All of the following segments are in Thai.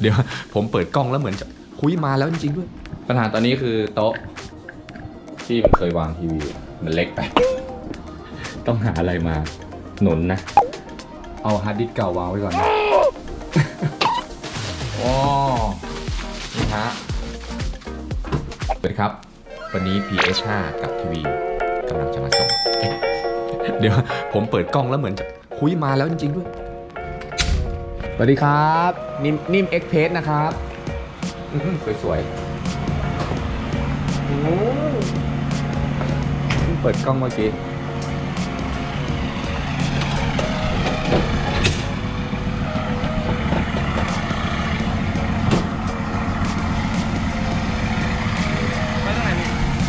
เดี๋ยวผมเปิดกล้องแล้วเหมือนจะคุยมาแล้วจริงๆด้วย ปัญหาตอนนี้คือโต๊ะ ที่มันเคยวางทีวีมันเล็กไป ต้องหาอะไรมา หนุนนะ เอาฮาร์ดดิสก์เก่าวางไว้ก่อนนะโอ้นี่ฮะสวัสดีครับ วันนี้ PS5 กับทีวีกำลังจะมาส่ง เดี๋ยวผมเปิดกล้องแล้วเหมือนจะคุยมาแล้วจริงๆด้วยส วัสดีครับ นิมนิมเอ็กเพสนะครับอื้อหือสวยๆโอ้เพิ่งเปิดกล้องเมื่อกี้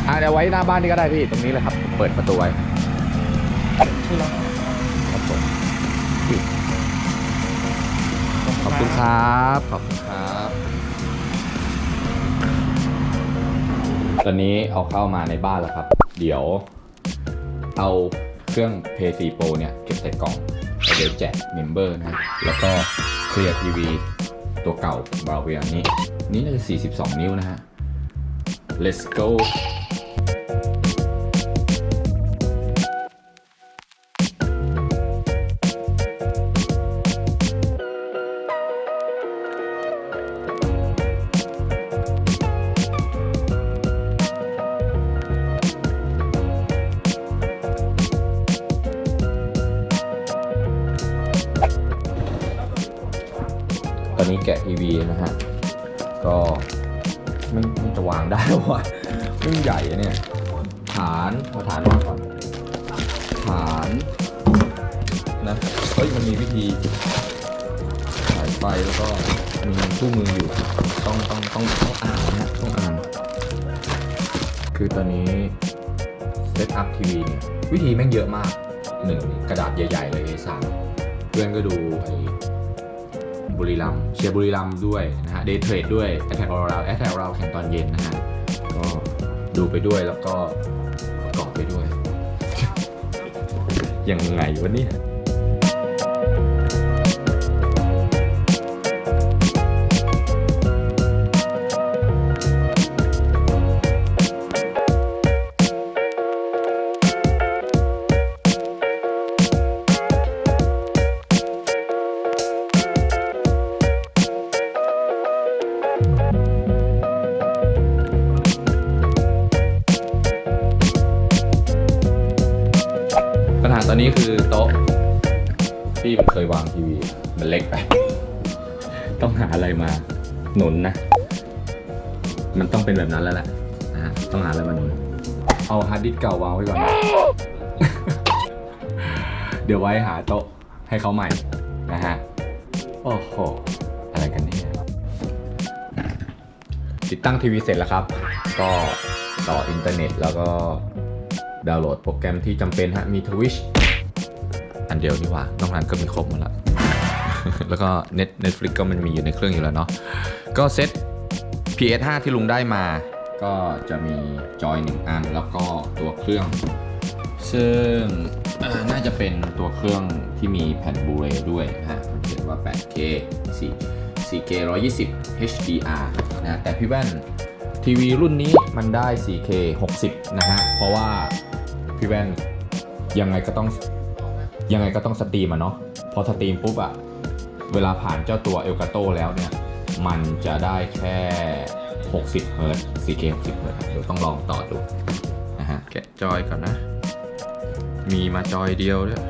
อะเดี๋ยวไว้หน้าบ้านนี่ก็ได้พี่ตรงนี้เลยครับ เปิดประตูไว้ครับผม ขอบคุณครับ ขอบคุณครับ ตอนนี้เอาเข้ามาในบ้านแล้วครับ เดี๋ยว เอาเครื่อง p a y 4 Pro เนี่ย เก็บใส่กล่องแล้วเดี๋ยวแจกเมมเบอร์นะ แล้วก็เคลียร์ทีวีตัวเก่าบราเวียนี้ นี่น่าจะ 42 นิ้วนะฮะ let's go ม่ไม่จะวางได้หรอวะไม่ใหญ่อะเนี่ย ฐานเอาฐานวางก่อน ฐานนะเฮ้ยมันมีวิธีสายไฟแล้วก็มีคู่มืออยู่ ต้องต้องต้องต้องอ่านนะต้องอ่าน คือตอนนี้เซตอัพทีวีเนี่ยวิธีแม่งเยอะมากหนึ่งกระดาษใหญ่ ๆ เลย A3 เพื่อนก็ดูไอ้ บุรีรัมเชียร์บุรีรัมด้วยนะฮะเดย์เทรดด้วยแอตแทกเราแอตแทกเราแข่งตอนเย็นนะฮะก็ดูไปด้วยแล้วก็ประกอบไปด้วย ยังไงวะเนี่ย นี้คือโต๊ะที่มันเคยวางทีวี มันเล็กไป ต้องหาอะไรมาหนุนนะ มันต้องเป็นแบบนั้นแล้วแหละนะฮะต้องหาอะไรมาหนุน เอาฮาร์ดดิสก์เก่าวางไว้ก่อนนะ เดี๋ยวไว้หาโต๊ะให้เขาใหม่นะฮะ โอ้โห อะไรกันเนี่ย ติดตั้งทีวีเสร็จแล้วครับ ก็ต่ออินเทอร์เน็ตแล้วก็ดาวน์โหลดโปรแกรมที่จำเป็นฮะ มี Twitch อันเดียวนี่ว่า นอกนั้นก็มีครบหมดละ แล้วก็ Net Netflix ก็มันมีอยู่ในเครื่องอยู่แล้วเนาะ ก็เซ็ต PS5 ที่ลุงได้มา ก็จะมีจอยหนึ่งอันแล้วก็ตัวเครื่อง ซึ่งน่าจะเป็นตัวเครื่องที่มีแผ่นบูเรด้วยฮะเขียนว่า 8K 4 4K 120 HDR นะแต่พี่แว่นทีวีรุ่นนี้มันได้ 4K 60 นะฮะ เพราะว่าพี่แว่นยังไงก็ต้อง ยังไงก็ต้องสตรีมอะเนาะพอสตรีมปุ๊บอะเวลาผ่านเจ้าตัวเอลกาโตแล้วเนี่ย มันจะได้แค่ 60 เฮิร์ตซ์ 4K 60 เฮิร์ตซ์เดี๋ยวต้องลองต่อดูนะฮะแกะจอยก่อนนะ มีมาจอยเดียวด้วย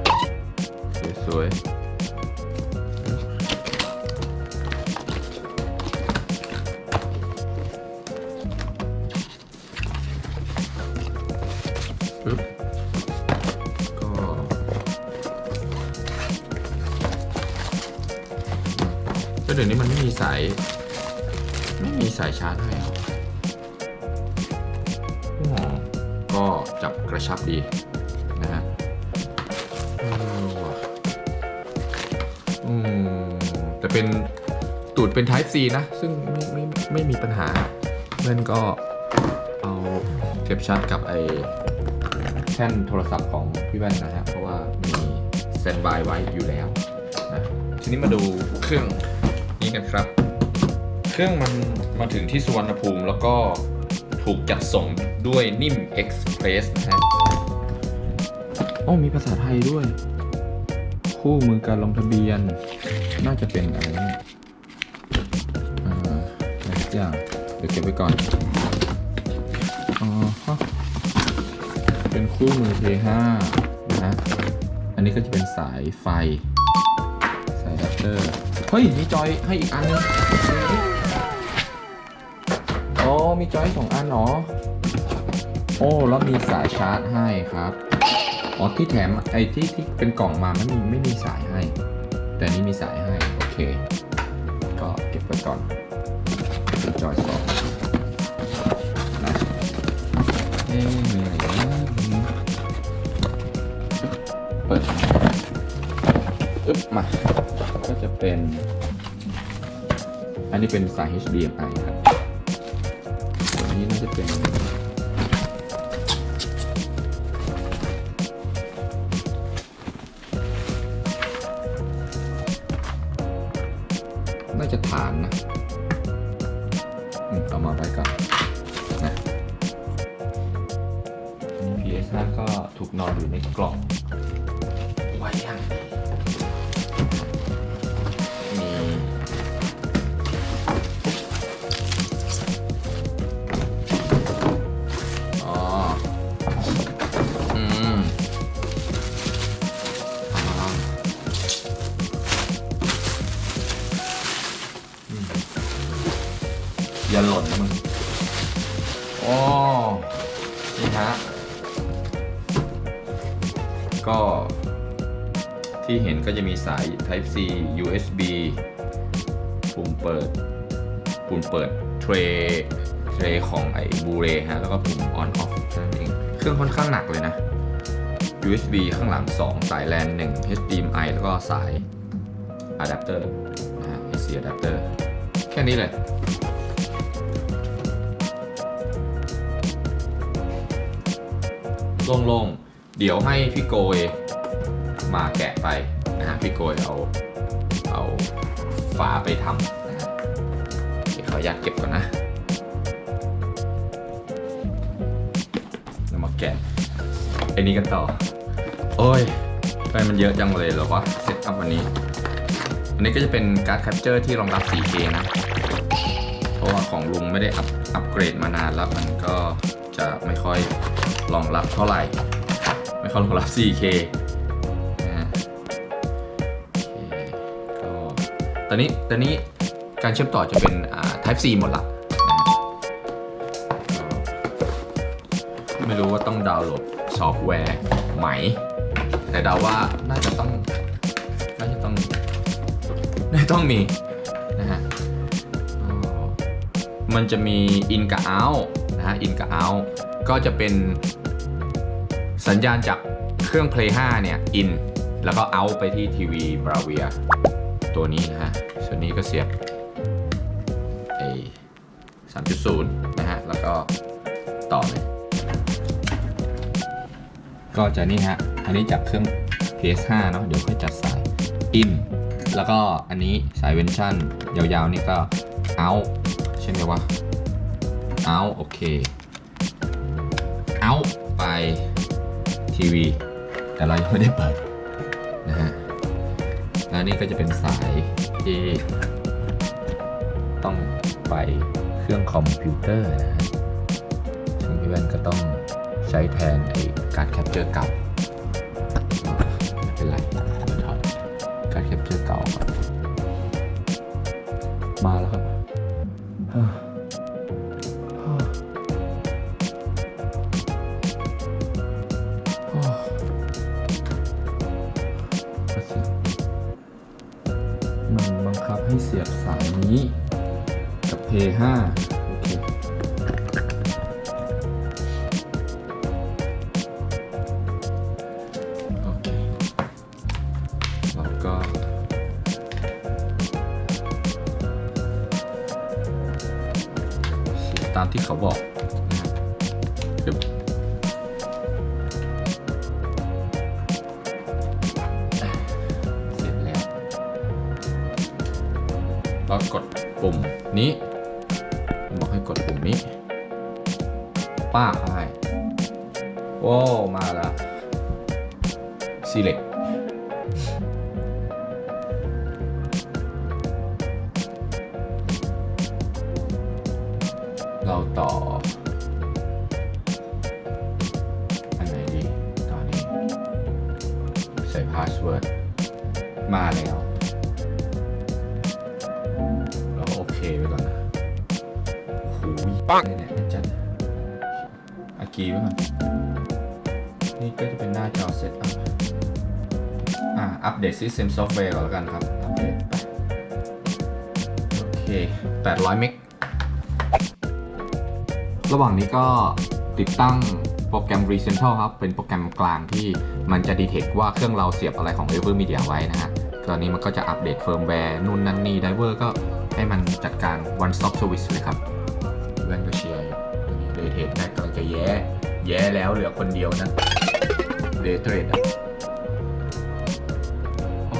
สวยๆ ก็เดี๋ยวนี้มันไม่มีสาย ไม่มีสายชาร์จให้เหรออ๋อก็จับกระชับดีนะฮะอืมแต่เป็นตูดเป็น Type C นะ ซึ่งไม่ไม่ไม่มีปัญหาเล่อนก็เอาเก็บชาร์จกับไอแท่นโทรศัพท์ของพี่แว่นนะฮะ เพราะว่ามีเซตบายไว้อยู่แล้วนะทีนี้มาดูเครื่อง นี้กันครับ เครื่องมันมาถึงที่สุวรรณภูมิแล้วก็ถูกจัดส่งด้วยนิ่ม Express นะฮะโอ้มีภาษาไทยด้วย คู่มือการลงทะเบียน น่าจะเป็นอะไรเนี่ยอ่าอะไรสักอย่างเดี๋ยวเก็บไว้ก่อนอ๋อฮะเป็นคู่มือ P5 นะฮะอันนี้ก็จะเป็นสายไฟ สายอะแดเตอร์ เฮ้ย มีจอยให้อีกอันนึงโอ้มีจอยสองอันเหรอ โอ้ แล้วมีสายชาร์จให้ครับ อ๋อ ที่แถมไอ้ที่ที่เป็นกล่องมามันมีไม่มีสายให้ แต่นี้มีสายให้ โอเค ก็เก็บไว้ก่อนจอยสองนะเอ๊มีอะไรเปิดอึ๊บมา เป็น อันนี้เป็นสาย HDMI ครับตัวนี้น่าจะเป็น น่าจะฐานนะเอามาไว้ก่อนนะ PS5 ก็ถูกนอนอยู่ในกล่องไว้อย่าง อย่าหล่นนะมึงโอ้นี่ฮะ ก็ที่เห็นก็จะมีสาย Type C USB ปุ่มเปิด ปุ่มเปิดเทรเทรของไอ้บูเรฮะ แล้วก็ปุ่ม on off นั่นเอง เครื่องค่อนข้างหนักเลยนะ USB ข้างหลัง 2 สายแลน 1 HDMI แล้วก็สายอะแดปเตอร์นะฮะ AC อะแดปเตอร์แค่นี้เลย โล่งๆ เดี๋ยวให้พี่โกยมาแกะไปนะฮะพี่โกยเอาเอาฝาไปทำนะฮะเดี๋ยวขออนุญาตเก็บก่อนนะแล้วมาแกะไอ้นี้กันต่อ โอ้ยทำไมมันเยอะจังเลยเหรอวะเซตอัพวันนี้อันนี้ก็จะเป็นการ์ดแคปเจอร์ที่รองรับ 4K นะ เพราะว่าของลุงไม่ได้อัพอัปเกรดมานานแล้วมันก็จะไม่ค่อย รองรับเท่าไหร่ ไม่ค่อยรองรับ 4K นะฮะโอเคก็ตอนนี้ตอนนี้การเชื่อมต่อจะเป็นอ่า Type C หมดละไม่รู้ว่าต้องดาวน์โหลดซอฟต์แวร์ไหม แต่เดาว่าน่าจะต้อง น่าจะต้อง น่าจะต้องมีนะฮะ มันจะมี in กับ out นะฮะ in กับ out ก็จะเป็นสัญญาณจากเครื่อง Play 5 เนี่ย in แล้วก็ out ไปที่ทีวี Bravia ตัวนี้นะฮะ ส่วนนี้ก็เสียบไอ้3.0นะฮะ แล้วก็ต่อเลย ก็จะนี่ฮะ อันนี้จากเครื่อง PS5 เนาะเดี๋ยวค่อยจัดสาย in แล้วก็อันนี้สายเวนชั่น ยาวๆ นี่ก็ out ใช่ไหมวะ out โอเค out ไปทีวี แต่เรายังไม่ได้เปิดนะฮะแล้วนี่ก็จะเป็นสายที่ต้องไปเครื่องคอมพิวเตอร์นะฮะซึ่งพี่แว่นก็ต้องใช้แทนไอ้การแคปเจอร์เก่าไม่เป็นไรเดี๋ยวถอดการแคปเจอร์เก่ามาแล้วครับ มันบังคับให้เสียบสายนี้กับ P5 โอเคโอเคแล้วก็ตามที่เขาบอก ก็กดปุ่มนี้ บอกให้กดปุ่มนี้ ป้าบให้ว้วมาแล้ว select เราต่อ อันไหนดีต่อนี้ ใส่พาสเวิร์ดมาแล้ว ปังเนี่ยจัดอากีไว้ก่อนนี่ก็จะเป็นหน้าจอเซตอัพอ่า อัปเดต System Software ก่อนแล้วกันครับอัปเดตไปโอเค 800เมกระหว่างนี้ก็ติดตั้งโปรแกรม Recentral ครับ เป็นโปรแกรมกลางที่มันจะดีเทคว่าเครื่องเราเสียบอะไรของ Ever Media ไว้นะฮะตอนนี้มันก็จะอัปเดตเฟิร์มแวร์นู่นนั่นนี่ไดเวอร์ก็ให้มันจัดการ one stop service เลยครับ เพื่อนก็เชียร์อยู่เดเทรดได้กำลังจะแย่แย่แล้วเหลือคนเดียวนะเดเทรดอะอ๋อ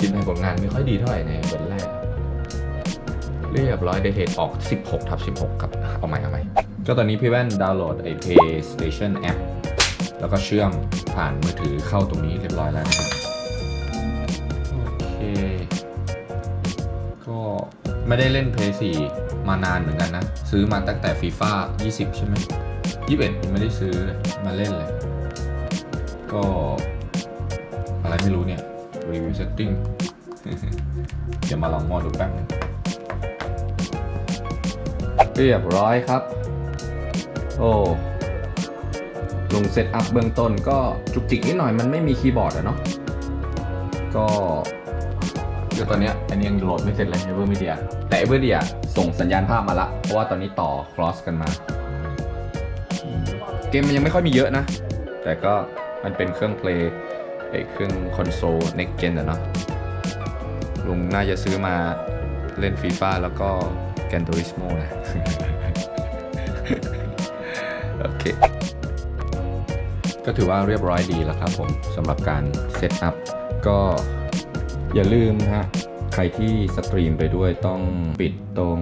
กินในผลงานไม่ค่อยดีเท่าไหร่ในวันแรก เรียบร้อยเดเทรดออก 16ทับ16 ครับ เอาใหม่เอาใหม่ก็ตอนนี้พี่แว่นดาวน์โหลดไอ้ PlayStation App แล้วก็เชื่อมผ่านมือถือเข้าตรงนี้เรียบร้อยแล้วนะครับ ไม่ได้เล่น Play 4มานานเหมือนกันนะ ซื้อมาตั้งแต่ FIFA 20 ใช่ไหม21 ไม่ได้ซื้อเลยมาเล่นเลย ก็ อะไรไม่รู้เนี่ย Review Setting เดี๋ยวมาลองมอดูแป๊บนึงเรียบร้อยครับ โอ้ลงเซตอัพเบื้องต้นก็จุกจิกนิดหน่อยมันไม่มีคีย์บอร์ดอะเนาะก็เดี๋ยวตอนเนี้ยอันนี้ยังโหลดไม่เสร็จเลย Ever Media แต่ Ever Media ส่งสัญญาณภาพมาละ เพราะว่าตอนนี้ต่อ cross กันมา เกมมันยังไม่ค่อยมีเยอะนะ แต่ก็มันเป็นเครื่องเพลย์ไอเครื่องคอนโซล next gen อะเนาะลุงน่าจะซื้อมาเล่นฟีฟ่าแล้วก็ Gran Turismo นะ โอเค ก็ถือว่าเรียบร้อยดีแล้วครับผมสำหรับการเซตอัพก็อย่าลืมนะฮะ รที่สตรีมไปด้วยต้องปิดตรง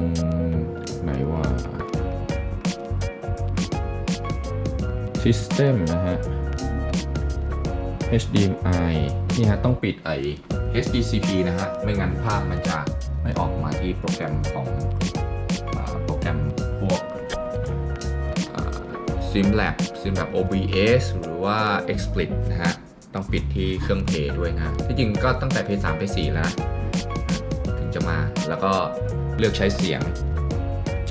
ไหนว่า System นะฮะ HDMI นี่ฮะต้องปิดไอ HDCP นะฮะ ไม่งั้นภาพมันจะไม่ออกมาที่โปรแกรมของอโปรแกรมพวก SimLab SimLab OBS หรือว่า XSplit นะฮะ ต้องปิดที่เครื่องเพย์ด้วยนะที่จริงก็ตั้งแต่ Play 3 Play 4แล้วนะ มา แล้วก็เลือกใช้เสียง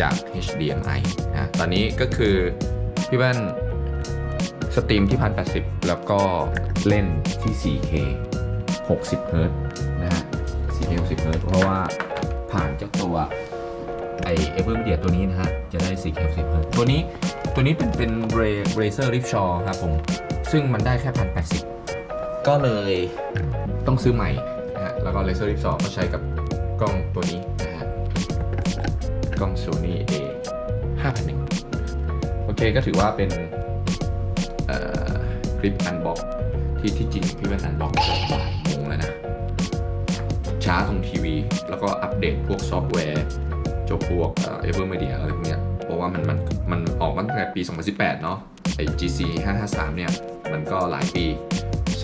จาก HDMI นะตอนนี้ก็คือพี่แว่นสตรีมที่ 1080 แล้วก็เล่นที่ 4K 60 Hz นะฮะ 4K 60 Hz เพราะว่าผ่านจากตัวไอเอเวอร์เดียตัวนี้นะฮะ จะได้ 4K 60 Hz ตัวนี้ตัวนี้เป็นเป็นเรเซอร์ริฟชอครับผม ซึ่งมันได้แค่ 1080 ก็เลยต้องซื้อใหม่นะฮะ แล้วก็เรเซอร์ริฟชอก็ใช้กับ กล้องตัวนี้นะฮะกล้อง Sony A 5001โอเคก็ถือว่าเป็นคลิปอันบ็อกที่ที่จริงพี่ว่าอันบ็อกเกือบบ่ายโมงแล้วนะ ช้าตรงทีวี แล้วก็อัปเดตพวกซอฟต์แวร์จ้าพวกเอเวอร์มีเดียอะไรพวกเนี้ยเพราะว่ามันมันมันออกมาตั้งแต่ปี 2018 เนาะไอ้ GC 553 เนี่ย มันก็หลายปี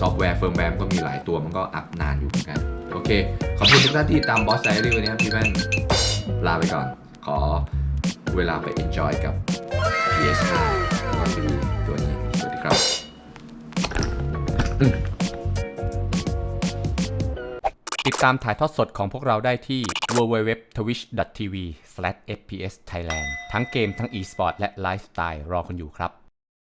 ซอฟต์แวร์เฟิร์มแวร์ก็มีหลายตัวมันก็อัปนานอยู่เหมือนกัน โอเค ขอบคุณทุกท่านที่ตามบอสไดรี่วันนี้ครับพี่แว่นลาไปก่อน ขอเวลาไป enjoy กับ PS5 แล้วก็ทีวีตัวนี้ สวัสดีครับติดตามถ่ายทอดสดของพวกเราได้ที่ www.twitch.tv/fpsthailand ทั้งเกมทั้ง e-sport และไลฟ์สไตล์รอคุณอยู่ครับ